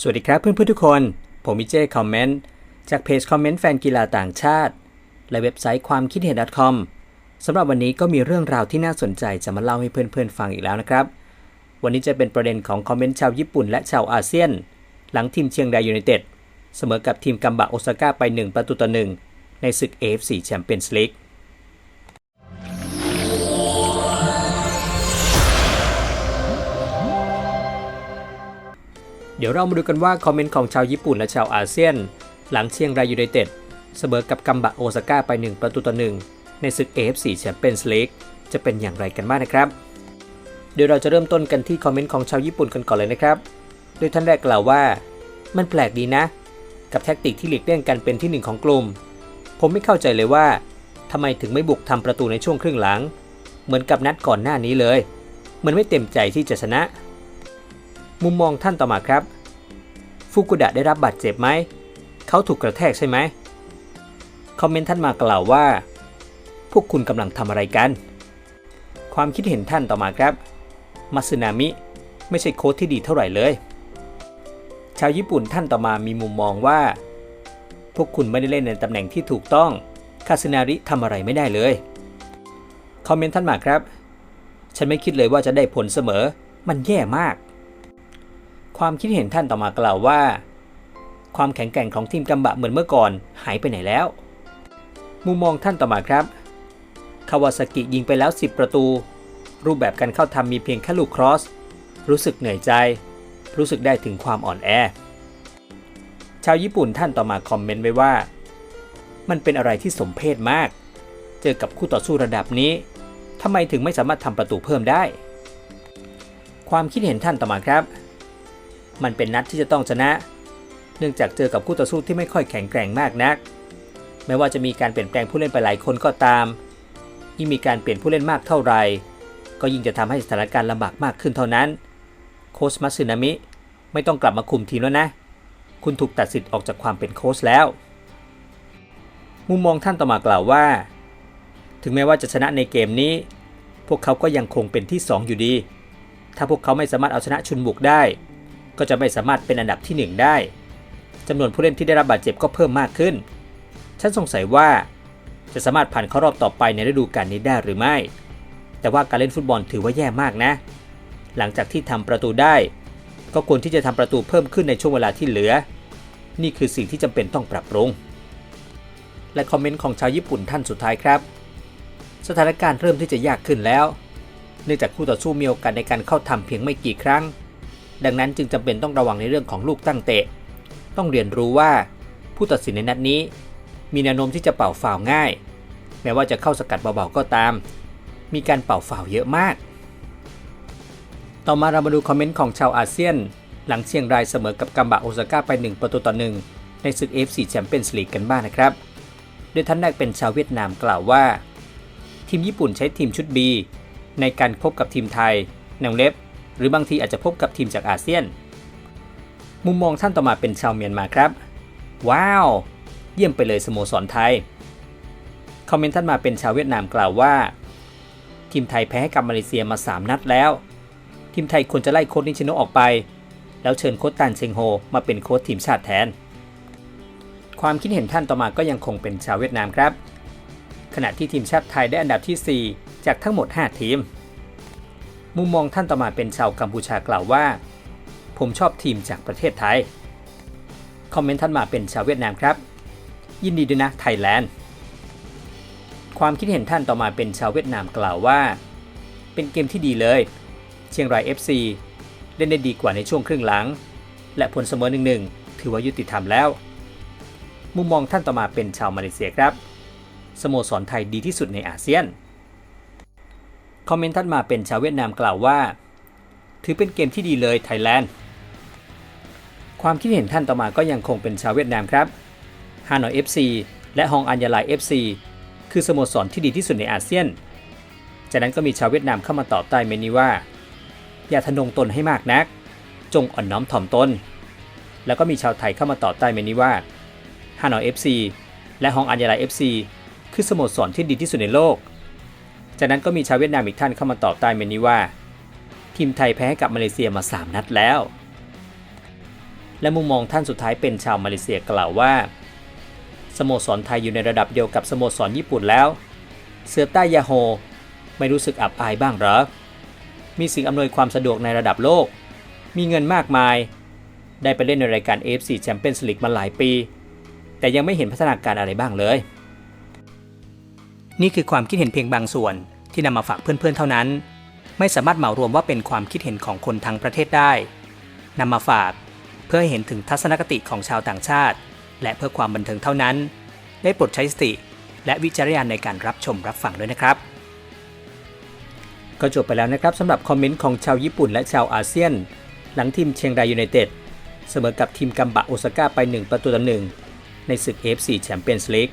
สวัสดีครับเพื่อนๆทุกคน ผมมิเจคอมเมนต์จากเพจคอมเมนต์แฟนกีฬาต่างชาติ และเว็บไซต์ความคิดเห็น .com สำหรับวันนี้ก็มีเรื่องราวที่น่าสนใจจะมาเล่าให้เพื่อนๆฟังอีกแล้วนะครับ วันนี้จะเป็นประเด็นของคอมเมนต์ชาวญี่ปุ่นและชาวอาเซียน หลังทีมเชียงรายยูไนเต็ดเสมอกับทีมกัมบะโอซาก้าไป 1 ประตูต่อหนึ่งในศึก AFC Champions League เดี๋ยวเรามาดูกันว่าคอมเมนต์ของชาวญี่ปุ่นและชาวอาเซียน หลังเชียงรายยูไนเต็ดเสมอกับกัมบะโอซาก้าไป 1 ประตูต่อหนึ่งในศึก AFC Champions League จะเป็นอย่างไรกันบ้างนะครับ เดี๋ยวเราจะเริ่มต้นกันที่คอมเมนต์ของชาวญี่ปุ่นกันก่อนเลยนะครับ โดยท่านแรกกล่าวว่า มันแปลกดีนะ กับแท็กติกที่หลีกเลี่ยงกันเป็นที่หนึ่งของกลุ่ม ผมไม่เข้าใจเลยว่าทำไมถึงไม่บุกทำประตูในช่วงครึ่งหลัง เหมือนกับนัดก่อนหน้านี้เลย เหมือนไม่เต็มใจที่จะชนะ มุมมองท่านต่อมาครับ ฟุกุดะได้รับบาดเจ็บไหม เขาถูกกระแทกใช่ไหม คอมเมนต์ท่านมากล่าวว่า พวกคุณกำลังทำอะไรกัน ความคิดเห็นท่านต่อมาครับมาสึนามิ ไม่ใช่โค้ชที่ดีเท่าไหร่เลย ชาวญี่ปุ่นท่านต่อมามีมุมมองว่า พวกคุณไม่ได้เล่นในตำแหน่งที่ถูกต้อง คาสึนาริทำอะไรไม่ได้เลย คอมเมนต์ท่านมาครับ ฉันไม่คิดเลยว่าจะได้ผลเสมอ มันแย่มาก ความคิดเห็นท่านต่อมากล่าวว่า ความแข็งแกร่งของทีมกัมบะเหมือนเมื่อก่อนหายไปไหนแล้ว มุมมองท่านต่อมาครับ คาวาซากิยิงไปแล้ว 10 ประตู รูปแบบการเข้าทำมีเพียงแค่ลูกครอส รู้สึกเหนื่อยใจ รู้สึกได้ถึงความอ่อนแอ ชาวญี่ปุ่นท่านต่อมาคอมเมนต์ไว้ว่า มันเป็นอะไรที่สมเพชมาก เจอกับคู่ต่อสู้ระดับนี้ทำไมถึงไม่สามารถทำประตูเพิ่มได้ ความคิดเห็นท่านต่อมาครับ มันเป็นนัดที่จะต้องชนะ เนื่องจากเจอกับคู่ต่อสู้ที่ไม่ค่อยแข็งแกร่งมากนัก แม้ว่าจะมีการเปลี่ยนแปลงผู้เล่นไปหลายคนก็ตาม ยิ่งมีการเปลี่ยนผู้เล่นมากเท่าไหร่ก็ยิ่งจะทำให้สถานการณ์ลำบากมากขึ้นเท่านั้น โค้ชมัตสึนามิไม่ต้องกลับมาคุมทีมแล้วนะ คุณถูกตัดสิทธิ์ออกจากความเป็นโค้ชแล้ว มุมมองท่านต่อมากล่าวว่า ถึงแม้ว่าจะชนะในเกมนี้ พวกเขาก็ยังคงเป็นที่ 2 อยู่ดี ถ้าพวกเขาไม่สามารถเอาชนะชุนบุกได้ ก็จะไม่สามารถเป็นอันดับที่ 1 ได้จำนวนผู้เล่นที่ได้รับบาดเจ็บก็เพิ่มมากขึ้น ฉันสงสัยว่าจะสามารถผ่านเข้ารอบต่อไปในฤดูกาลนี้ได้หรือไม่ แต่ว่าการเล่นฟุตบอลถือว่าแย่มากนะ หลังจากที่ทำประตูได้ ก็ควรที่จะทำประตูเพิ่มขึ้นในช่วงเวลาที่เหลือ นี่คือสิ่งที่จำเป็นต้องปรับปรุง และคอมเมนต์ของชาวญี่ปุ่นท่านสุดท้ายครับ สถานการณ์เริ่มที่จะยากขึ้นแล้ว เนื่องจากคู่ต่อสู้มีโอกาสในการเข้าทำเพียงไม่กี่ครั้ง ดังนั้นจึงจำเป็นต้องระวังในเรื่องของลูกตั้งเตะ ต้องเรียนรู้ว่า ผู้ตัดสินในนัดนี้ มีแนวโน้มที่จะเป่าฟาวง่าย แม้ว่าจะเข้าสกัดเบาๆก็ตาม มีการเป่าฟาวเยอะมาก ต่อมาเรามาดูคอมเมนต์ของชาวอาเซียน หลังเชียงรายเสมอกับกัมบะโอซาก้าไป 1 ประตูต่อหนึ่งในศึก AFC Champions League กันบ้างนะครับ โดยท่านแรกเป็นชาวเวียดนามกล่าวว่า ทีมญี่ปุ่นใช้ทีมชุด B ในการพบกับทีมไทยแนวเล็บ หรือบางทีอาจจะพบกับทีมจากอาเซียน มุมมองท่านต่อมาเป็นชาวเมียนมาครับ ว้าว เยี่ยมไปเลยสโมสรไทย คอมเมนต์ท่านมาเป็นชาวเวียดนามกล่าวว่า ทีมไทยแพ้ให้กับมาเลเซียมา 3 นัดแล้ว ทีมไทยควรจะไล่โค้ชนิชิโนออกไป แล้วเชิญโค้ชตันเชงโฮมาเป็นโค้ชทีมชาติแทน ความคิดเห็นท่านต่อมาก็ยังคงเป็นชาวเวียดนามครับ ขณะที่ทีมชาติไทยได้อันดับที่ 4 จากทั้งหมด 5 ทีม มุมมองท่านต่อมาเป็นชาวกัมพูชากล่าวว่า ผมชอบทีมจากประเทศไทย คอมเมนต์ท่านมาเป็นชาวเวียดนามครับ ยินดีด้วยนะไทยแลนด์ ความคิดเห็นท่านต่อมาเป็นชาวเวียดนามกล่าวว่า เป็นเกมที่ดีเลย เชียงราย FC เล่นได้ดีกว่าในช่วงครึ่งหลัง และผลเสมอหนึ่งหนึ่งถือว่ายุติธรรมแล้ว มุมมองท่านต่อมาเป็นชาวมาเลเซียครับ สโมสรไทยดีที่สุดในอาเซียน คอมเมนต์ท่านมาเป็นชาวเวียดนามกล่าวว่า ถือเป็นเกมที่ดีเลยไทยแลนด์ ความคิดเห็นท่านต่อมาก็ยังคงเป็นชาวเวียดนามครับฮานอย FC และฮองอัญญาลาย FC คือสโมสรที่ดีที่สุดในอาเซียน จากนั้นก็มีชาวเวียดนามเข้ามาตอบใต้เมนีว่า อย่าทะนงตนให้มากนัก จงอ่อนน้อมถ่อมตน แล้วก็มีชาวไทยเข้ามาตอบใต้เมนีว่าฮานอย FC และฮองอัญญาลาย FC คือสโมสรที่ดีที่สุดในโลก จากนั้นก็มีชาวเวียดนามอีกท่านเข้ามาตอบใต้เมนนี้ว่า ทีมไทยแพ้ให้กับมาเลเซียมา 3 นัดแล้ว และมุมมองท่านสุดท้ายเป็นชาวมาเลเซียกล่าวว่า สโมสรไทยอยู่ในระดับเดียวกับสโมสรญี่ปุ่นแล้ว เสือใต้ยาโฮไม่รู้สึกอับอายบ้างหรอ มีสิ่งอำนวยความสะดวกในระดับโลก มีเงินมากมาย ได้ไปเล่นในรายการ AFC Champions League มาหลายปี แต่ยังไม่เห็นพัฒนาการอะไรบ้างเลย นี่คือความคิดเห็นเพียงบางส่วนที่นำมาฝากเพื่อนๆเท่านั้น ไม่สามารถเหมารวมว่าเป็นความคิดเห็นของคนทั้งประเทศได้นำมาฝากเพื่อให้เห็นถึงทัศนคติของชาวต่างชาติ และเพื่อความบันเทิงเท่านั้น ได้โปรดใช้สติ และวิจารณญาณในการรับชมรับฟังด้วยนะครับ ก็จบไปแล้วนะครับสำหรับคอมเมนต์ของชาวญี่ปุ่นและชาวอาเซียน หลังทีมเชียงรายยูไนเต็ดเสมอกับทีมกัมบะโอซาก้าไป 1 ประตูต่อหนึ่งในศึก AFC Champions League